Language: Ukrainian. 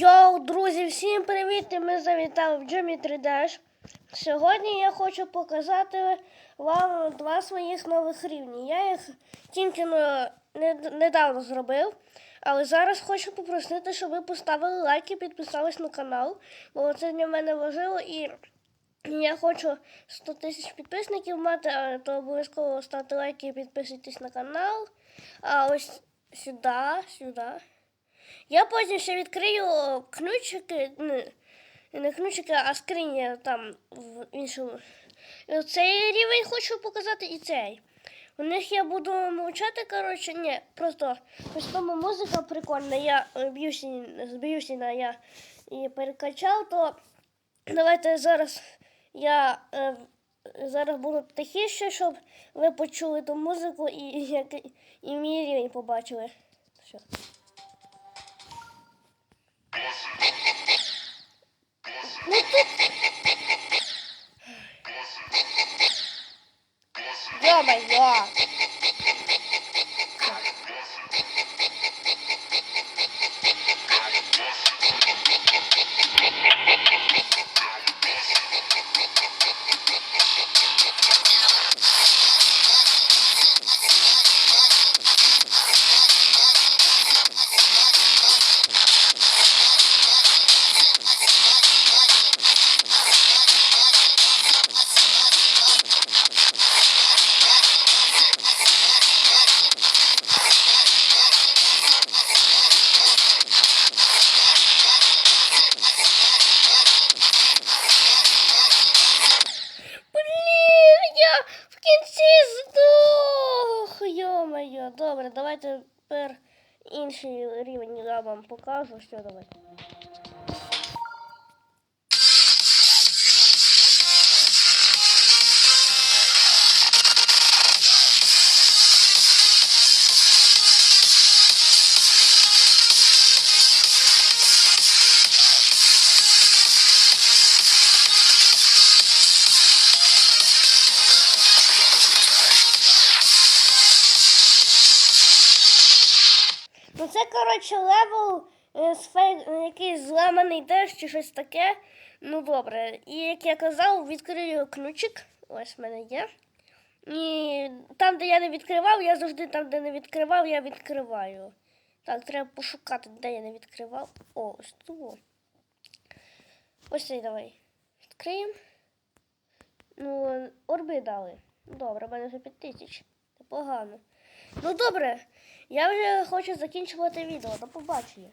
Йоу, друзі, всім привіт! Ми завітали в Jimmy 3 Dash. Сьогодні я хочу показати вам два своїх нових рівні. Я їх тільки не- недавно зробив, але зараз хочу попросити, щоб ви поставили лайк і підписались на канал, бо це для мене важливо і я хочу 100 тисяч підписників мати, а то обов'язково ставте лайки і підписуйтесь на канал. А ось сюди, сюди. Я ще відкрию ключики, не, ключики, а скрині там в іншому. Цей рівень хочу показати і цей. У них я буду мовчати, коротше, ні, просто ось тому музика прикольна, я б'юся, зб'юся на я і перекачав, то давайте зараз я е, зараз буду тихіше, щоб ви почули ту музику і, як, і мій рівень побачили. Все. Ё-моё! Добре, давайте тепер інший рівень я вам покажу. що давайте. Ну це, коротше, левел е, якийсь зламаний теж чи щось таке. Ну добре. І як я казав, відкрию ключик. Ось в мене є. І там, де я не відкривав, я завжди там, де не відкривав, я відкриваю. Так, треба пошукати, де я не відкривав. О, ось тут. Ось цей давай. Відкриємо. Ну, орби дали. Добре, в мене вже 5 тисяч. Непогано. Ну добре, я вже хочу закінчувати відео. До побачення.